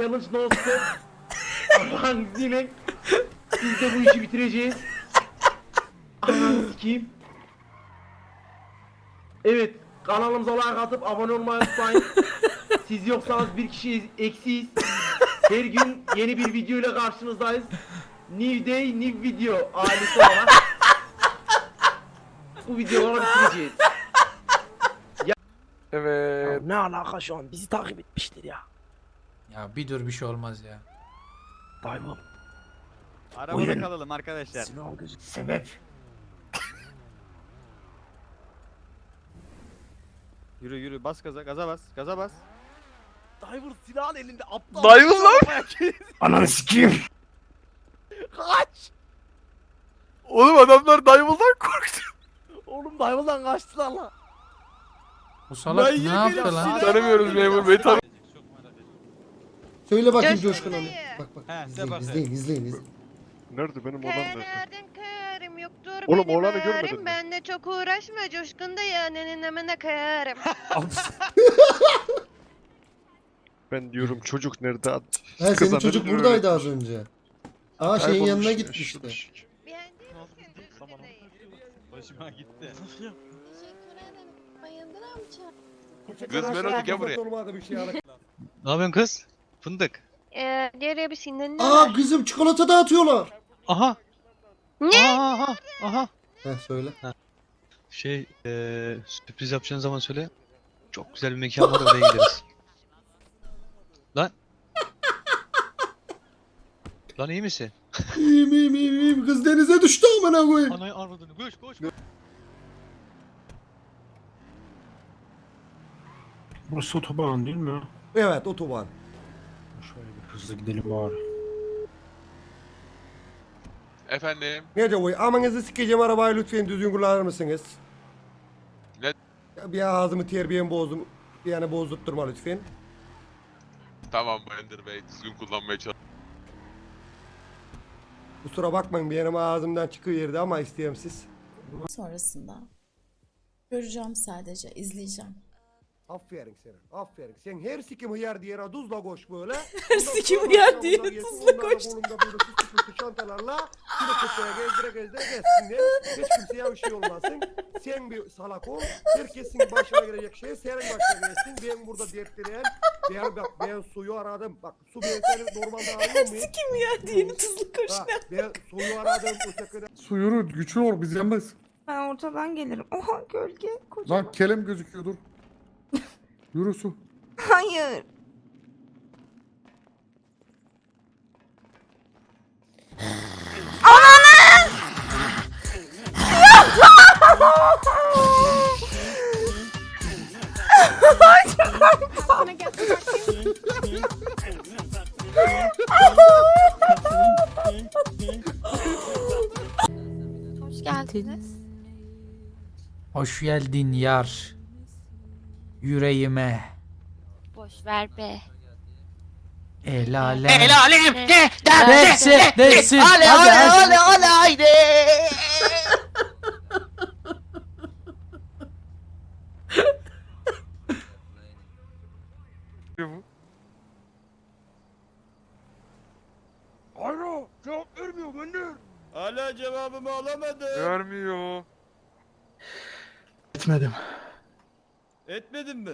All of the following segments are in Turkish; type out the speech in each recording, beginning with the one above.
challenge no stop. Allah'ın izniyle biz de bu işi bitireceğiz. Ananı sikeyim. Evet kanalımıza like atıp abone olmayı unutmayın. Siz yoksanız bir kişi eksiyiz. Her gün yeni bir video ile karşınızdayız. New day, new video ailesi olarak. Bu videoları bitireceğiz. Evet. Ne alaka şu an? Bizi takip etmiştir ya. Ya bir dur bir şey olmaz ya. Daimon. Arabada Buyurun. kalalım arkadaşlar. Sinan gözü. Sebep. Yürü yürü bas gaza gaza bas gaza bas. Diver silahın elinde aptal. Diver lan! Ananı sikeyim. Kaç! Oğlum adamlar Dival'dan korktu. Oğlum Diver'dan kaçtılar lan. Bu salak ne yaptı lan? Tanımıyoruz memur bey tanı. Söyle bakayım Coşkun Coşkun dayı. abi. Bak bak. He, de izleyin, izleyin, izleyin, izleyin. Nerede benim oğlan nerede? Nereden kırarım yoktur Oğlum, benim oğlanı ağrım. görmedin mi? Ben de çok uğraşma coşkun da ya nenin amına kırarım. Ben diyorum çocuk nerede? Ha senin Kıza çocuk beni buradaydı az önce. Aa şeyin yanına gitmişti. şaşırmış. Beğendin mi sen coşkun dayı? Başıma gitti. Teşekkür ederim. Kız Melody gel buraya. Ne yapıyorsun kız? Fındık. Ee, diğer bir sinden ne Aa var? kızım çikolata dağıtıyorlar. Aha. Ne? Aha aha. aha. Heh söyle. Şey eee sürpriz yapacağın zaman söyle. Çok güzel bir mekan var oraya gideriz. Lan. Lan iyi misin? İyiyim iyiyim iyiyim iyiyim. Kız denize düştü amına koyayım. Anayı arvadını koş koş. Burası otoban değil mi? Evet otoban. Şöyle bir hızlı gidelim bari. Efendim. Ne diyor Amanızı sikeceğim arabayı lütfen düzgün kullanır mısınız? Ne? Ya bir ağzımı terbiyemi bozdum. Yani bozdurtturma lütfen. Tamam Bayandır Bey. Düzgün kullanmaya çalış. Kusura bakmayın benim ağzımdan çıkıyor yerde ama isteyemsiz. sonrasında göreceğim sadece, izleyeceğim. Aferin sana. Aferin. Sen her sikim hıyar diye tuzla koş böyle. Her sikim hıyar diye tuzla koş. Kolumda böyle püskü püskü çantalarla kilo köpeğe gezdire gezdire gezsinler. Hiç kimseye bir şey olmasın. Sen bir salak ol. Herkesin başına gelecek şey senin başına gelsin. Ben burada dertleyen. Ben bak ben suyu aradım. Bak su ben seni normalde arıyor muyum? Sikim ya diye tuzlu koş. Ha, ben suyu aradım. O şekilde. Su yürü güçlü olur biz yenmez. Ben ortadan gelirim. Oha gölge. Lan kelem gözüküyor dur. Yürü su. Hayır. Hoş geldiniz. Hoş geldin yar. Yüreğime. Boş ver be. El alem. El alem de Desin desin. Hadi hadi. Alo cevap vermiyor Gönder. Hala cevabımı alamadım. Vermiyor. Etmedim. Etmedin mi?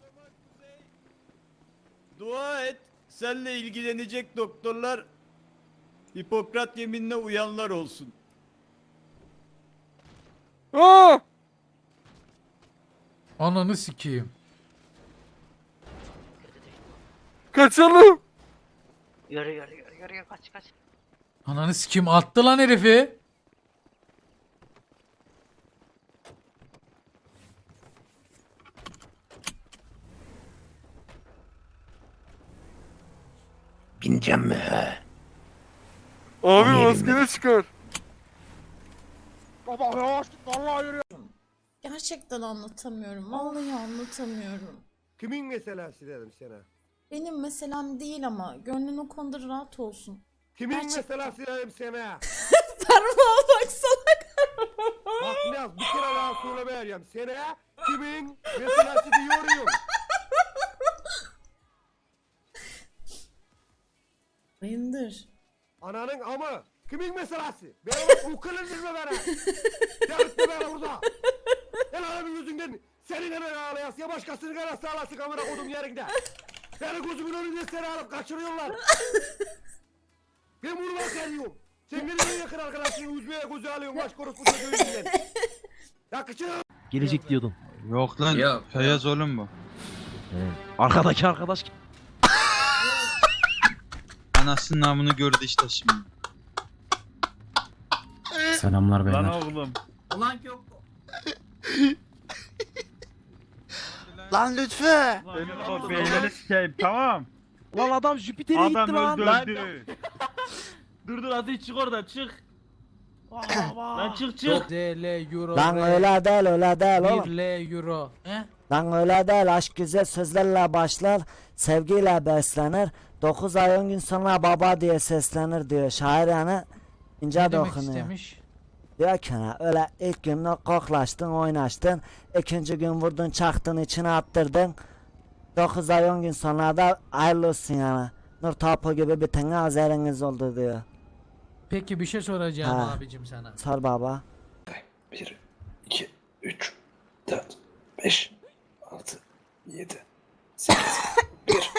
Zaman Kuzey, Dua et. Senle ilgilenecek doktorlar Hipokrat yeminine uyanlar olsun. Aa! Ananı sikeyim. Kaçalım. Yürü yürü yürü yürü kaç kaç. Ananı sikeyim attı lan herifi. Bineceğim mi he? Abi Niye maskeni çıkar. Baba yavaş git vallahi yürü. Gerçekten anlatamıyorum. Vallahi anlatamıyorum. Kimin meselesi dedim sana. Benim meselem değil ama gönlün o konuda rahat olsun. Kimin Gerçekten. meselesi dedim sana. Parmağa baksana. Bak biraz bir kere daha söyle vereceğim sana. kimin meselesi diyorum. Bayındır. Ananın amı. Kimin meselesi? Benim ukulelirme bana. Delirtme beni burada. El alemin yüzünden senin hemen ağlayasın ya başkasının karası ağlasın kamera kodum yerinde. Beni gözümün önünde seni alıp kaçırıyorlar. ben bunu seviyorum. Sen beni en yakın arkadaşını üzmeye gözü alıyorsun baş korusu çocuğu yüzünden. Yakışır. Gelecek diyordun. Yok lan. Feyyaz oğlum bu. Arkadaki arkadaş Anasının namını gördü işte şimdi. Selamlar beyler. oğlum. Ulan yok. Lan Lütfü. Benim o beynini sikeyim tamam. Lan adam Jüpiter'e gitti lan. öldürdü. Dur dur hadi çık oradan çık. Lan çık çık. DL euro. Lan re, öyle değil öyle değil oğlum. 1 L euro. He? Lan öyle değil aşk güzel sözlerle başlar sevgiyle beslenir 9 ay 10 gün sonra baba diye seslenir diyor şair yani ince Ne demek dokunuyor. istemiş? Diyor ki öyle ilk gün koklaştın oynaştın ikinci gün vurdun çaktın içine attırdın 9 ay 10 gün sonra da hayırlı olsun yani. Nur tapu gibi bir tane azeriniz oldu diyor. Peki bir şey soracağım Ha. abicim sana. Sor baba. 1, 2, 3, 4, 5, 6, 7, 8, 1.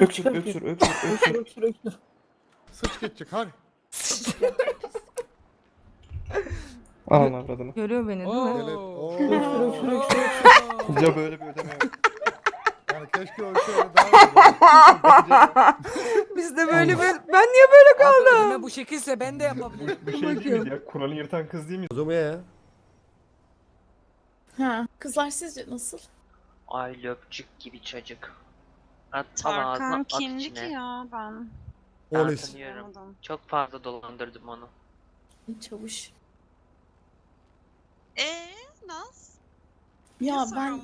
Öksür, öksür, öksür, öksür. Sıç geçecek hadi. Anam avradını. Görüyor beni Oo. Ya böyle bir ödeme yok. Yani keşke o şöyle daha Biz de böyle bir... Ben niye böyle kaldım? bu şekilse ben de yapabilirim. Bu şey değil mi ya? Kur'an'ı yırtan kız değil mi? O zaman ya. Ha, kızlar sizce nasıl? Ay löpçük gibi çocuk. At Tarkan kimdi ki ya ben? Polis. Anlamadım. Çok fazla dolandırdım onu. Çavuş. Eee Naz? Ya ben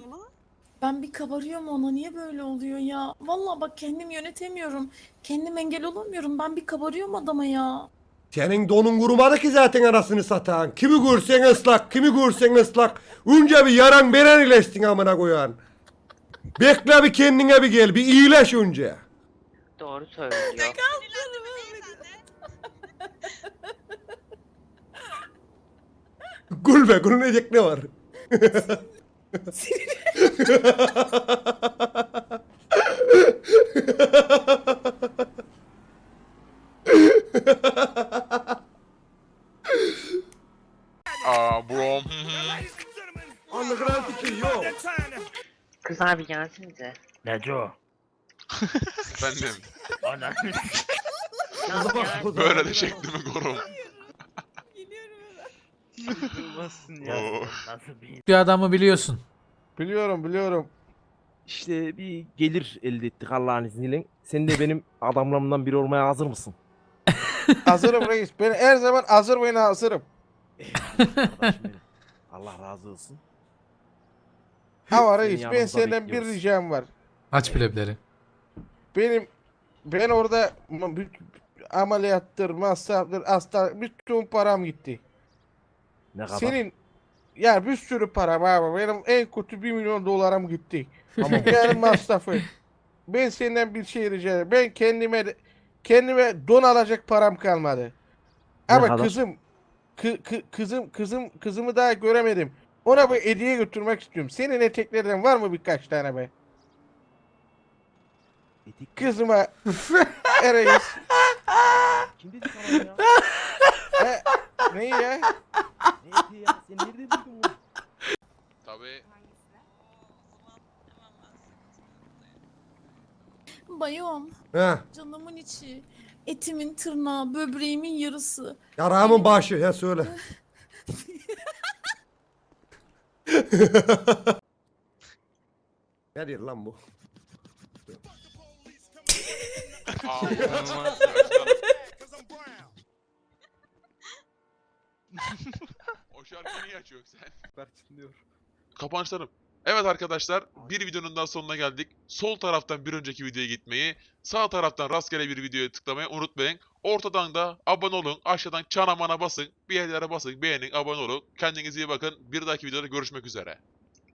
ben bir kabarıyorum ona niye böyle oluyor ya? Vallahi bak kendim yönetemiyorum. Kendim engel olamıyorum. Ben bir kabarıyorum adama ya. Senin donun kurumadı ki zaten arasını satan. Kimi görsen ıslak, kimi görsen ıslak. Önce bir yaran beren iyileşsin amına koyan. Bekle bir kendine bir gel, bir iyileş önce. Doğru söylüyor. Gülme, gülünecek ne var? abi gelsinize. Neco? Efendim. Ya, Böyle de şeklimi korum. Olmazsın Oo. Nasıl bir... Bir adamı biliyorsun. Biliyorum, biliyorum. İşte bir gelir elde ettik Allah'ın izniyle. Sen de benim adamlarımdan biri olmaya hazır mısın? Hazırım reis. Ben her zaman hazır ve hazırım. Benim. Allah razı olsun. Ama reis ben senden bir bekliyoruz. ricam var. Aç bilepleri. Benim ben orada m- ameliyattır, masraftır, hasta bütün param gitti. Ne kadar? Senin ya bir sürü param abi. Benim en kötü 1 milyon dolarım gitti. Tamam. Yani masrafı. Ben senden bir şey rica ederim. Ben kendime de- kendime don alacak param kalmadı. Ne Ama kadar? kızım kı- kı- kızım kızım kızımı daha göremedim. Ona bir hediye götürmek istiyorum. Senin eteklerden var mı birkaç tane be? Etik Kızıma Ereğiz. kim dedi sana ya? E, neyi ya? Ne etiği ya? Sen bunu? Tabii. Bayım, He. canımın içi, etimin tırnağı, böbreğimin yarısı. Yaramın başı, he söyle. ne diyor lan bu? Aa, o şarkıyı niye açıyorsun sen? Kapanışlarım. Evet arkadaşlar bir videonun daha sonuna geldik. Sol taraftan bir önceki videoya gitmeyi, sağ taraftan rastgele bir videoya tıklamayı unutmayın. Ortadan da abone olun. Aşağıdan çana mana basın. Bir yerlere basın. Beğenin, abone olun. Kendinize iyi bakın. Bir dahaki videoda görüşmek üzere.